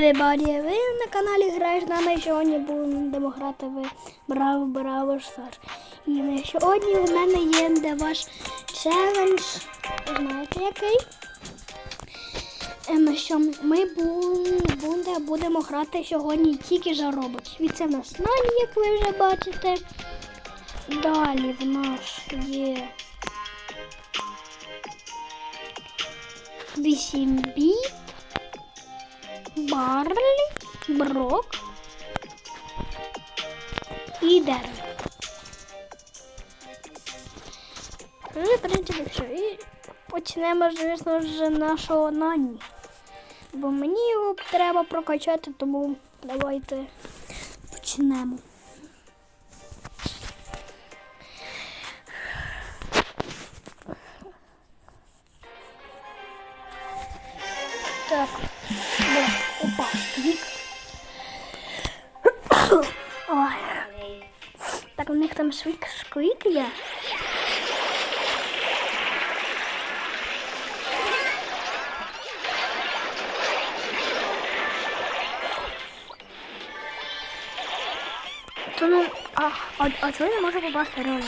Everybody, ви на каналі граєш з нами сьогодні будемо грати в Браво Браво Stars. І на сьогодні в мене є де ваш челендж. Знаєте який? Ем, що ми бу- буде, будемо грати сьогодні тільки за роботів. І це в нас Нані, як ви вже бачите. Далі в нас є 8 біт. Барлі, Брок і дерево. Ну, в принципі, все. І почнемо, звісно з нашого Нані. Бо мені його треба прокачати, тому давайте почнемо. То ну, а, а, а чого я не можу попасти реально?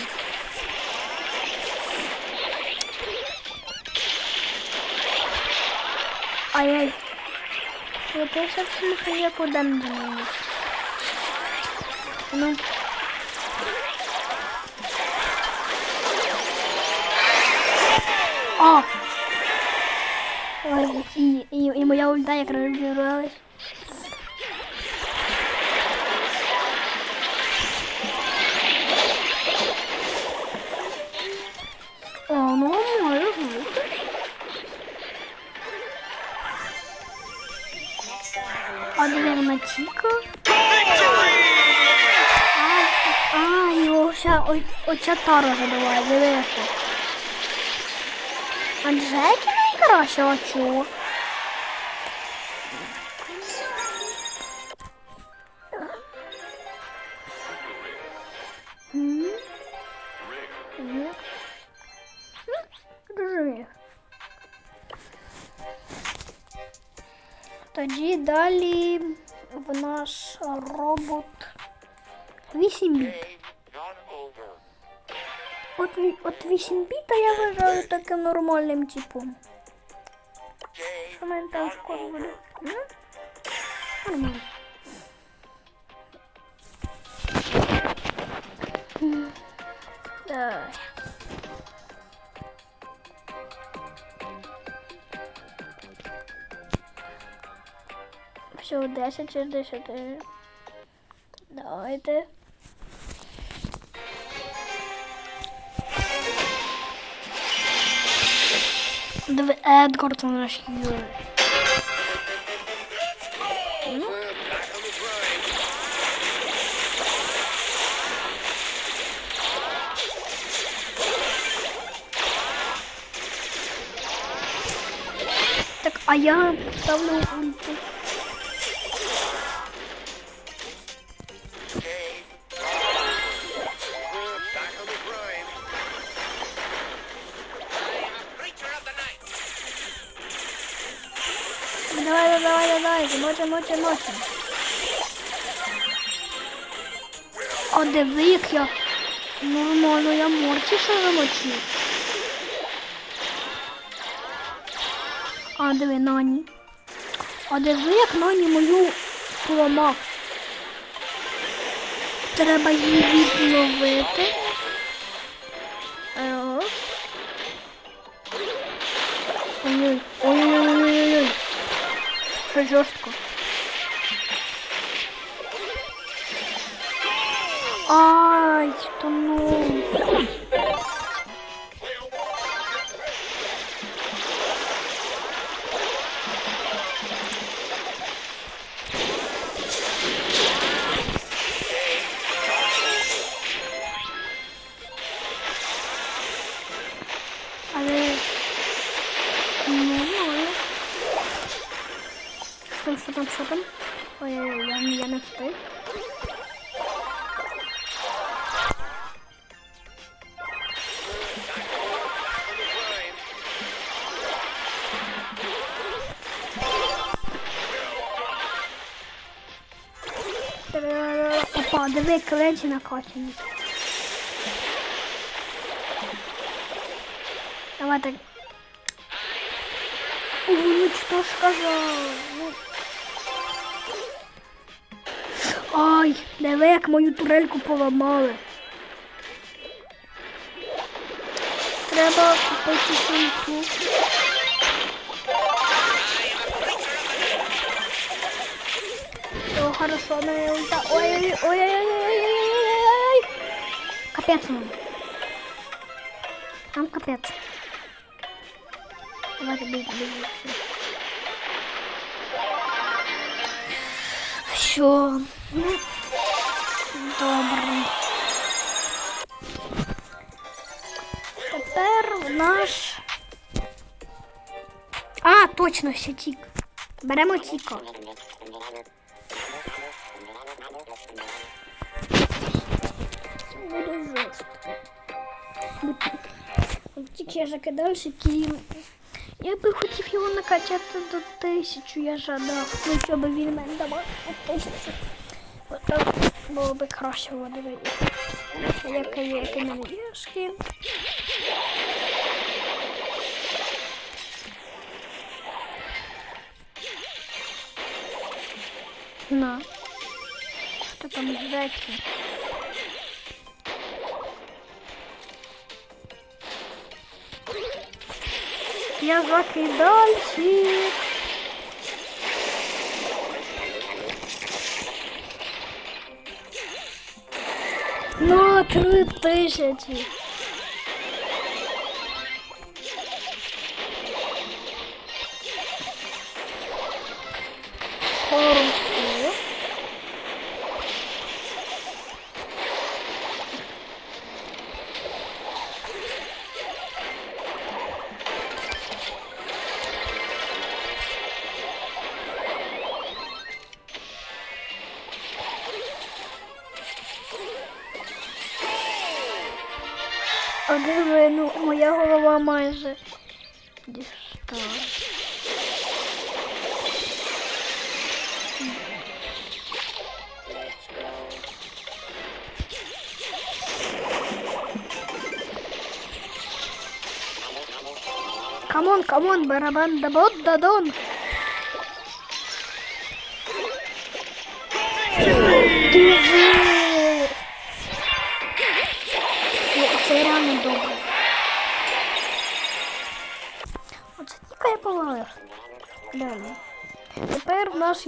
Ай-яй. Я теж абсолютно я подам. Ну. О! Ой, і, і, і моя ульта як розбиралась. Вона тіка? А, його вся оця тара забиває, дивися. Анжеки найкраще оцю. наш робот 8 біт. От, ві- от 8 біта я вважаю таким нормальним типом. Що в мене там скоро буде? М? Нормально. М. Давай. Все, 10 через 10. Давайте. Диви, Едгар наш Юрій. Так, а я ставлю ульту. Мочим, мочим. А диви, як я нормально, я морці що замочив. А диви, Нані. А диви, як Нані мою поламав. Треба її відновити. Ага. Ой-ой, ой-ой-ой-ой-ой. Це жорстко. Ай, то ну. Але ну, нормально. Що там, О, диви, клинці накочені. Давай так. О, ну что ж сказав? Ой, диви, як мою турельку поламали. Треба купити сумку. Все хорошо, на ульта. Ой, ой, ой, ой, ой, ой, ой, ой, ой. Капец нам. Капец. Давайте бей, бей. Все. Ну, добре. Тепер наш. А, точно, ще тік. Беремо тіка. Буде жорстко. Тільки я закидальщики. Я би хотів його накачати до тисячу, я жадав. Ну, щоб він мене давав по тисячу. Так було би краще води. Як є кінологішки. На. что там сдачи. Я закидальщик. Ну, три тысячи. Хорм. А диви, ну моя голова майже дістала. Камон, камон, барабан да бот да дон. Диви!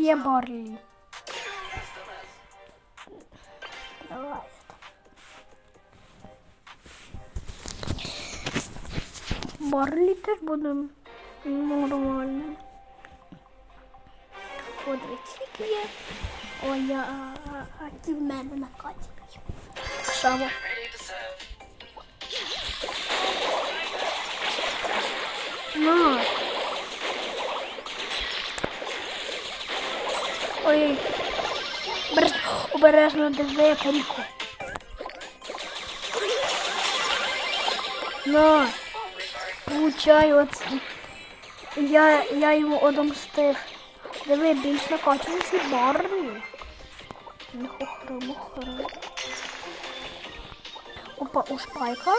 diye bağırıyor. Барлитер будем нормально. От вечірки є. Ой, я ті в мене накатили. Шаво. На. Ой. Береж... Обережно диви Каріку. На. Получай оце. Я, я йому одомстив. Диви, більш накачуючий Барлі. Мухора, мухора. Опа, у шпайка.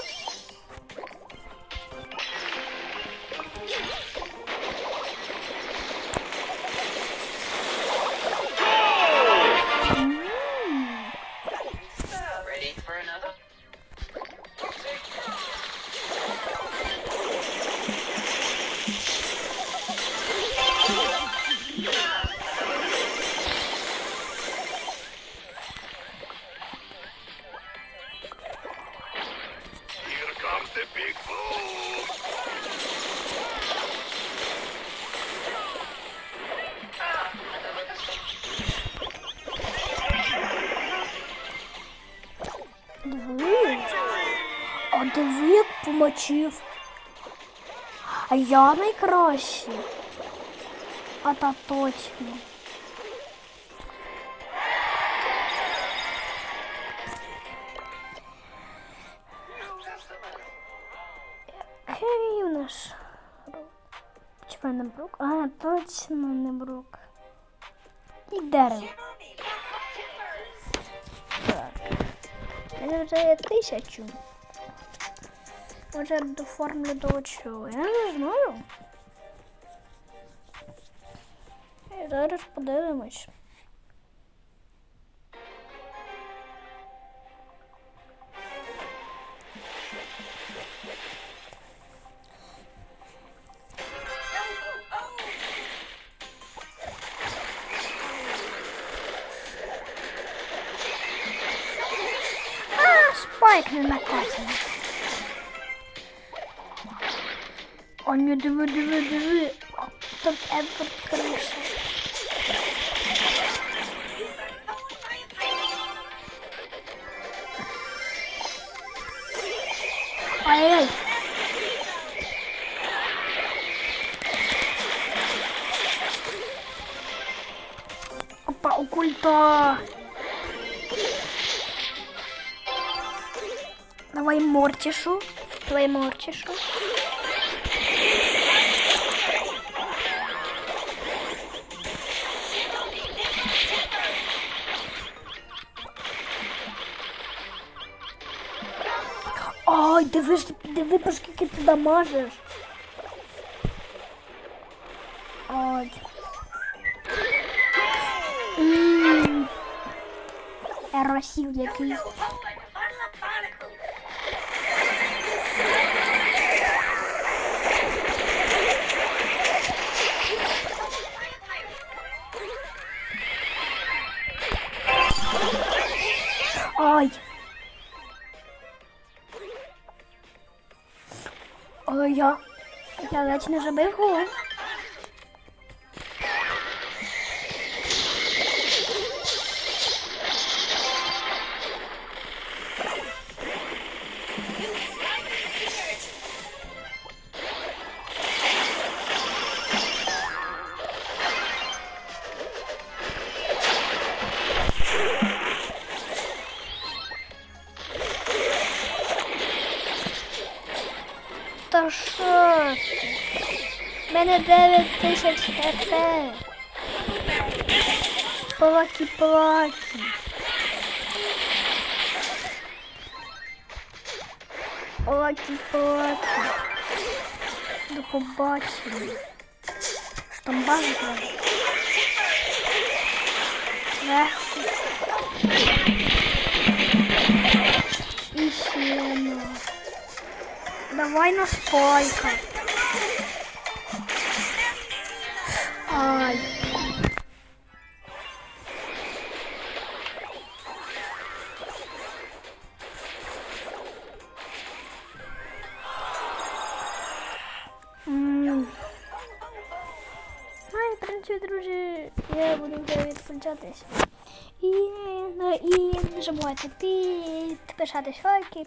Як. А я найкращий. А та точно. Який у нас? Чекай, не брук. А, точно не брук. І дерево. У мене вже тисячу. Може доформлю до чого? Я не знаю. І зараз подивимось. А, спайк не накатаний. Ні, диви, диви, диви. Там Едвард криша. Ай-яй. Опа, укульта. Давай мортишу. Давай мортишу. Ой, диви, диви, скільки ти дамажиш. Ой. Ммм. Еросів якийсь. Ай. Ой, я. Я ледь не мене 9 тисяч хп. Плакі, плакі. Плакі, плакі. До побачення. Штамбан треба. Легко. І ще. Давай на спайка. Ай. Ну, друзі, я буду вже відключатись. І, ну, і не забувайте підписатись лайки.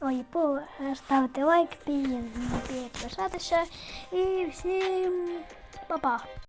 Ой, ставити лайк, підписатися. І всім па-па.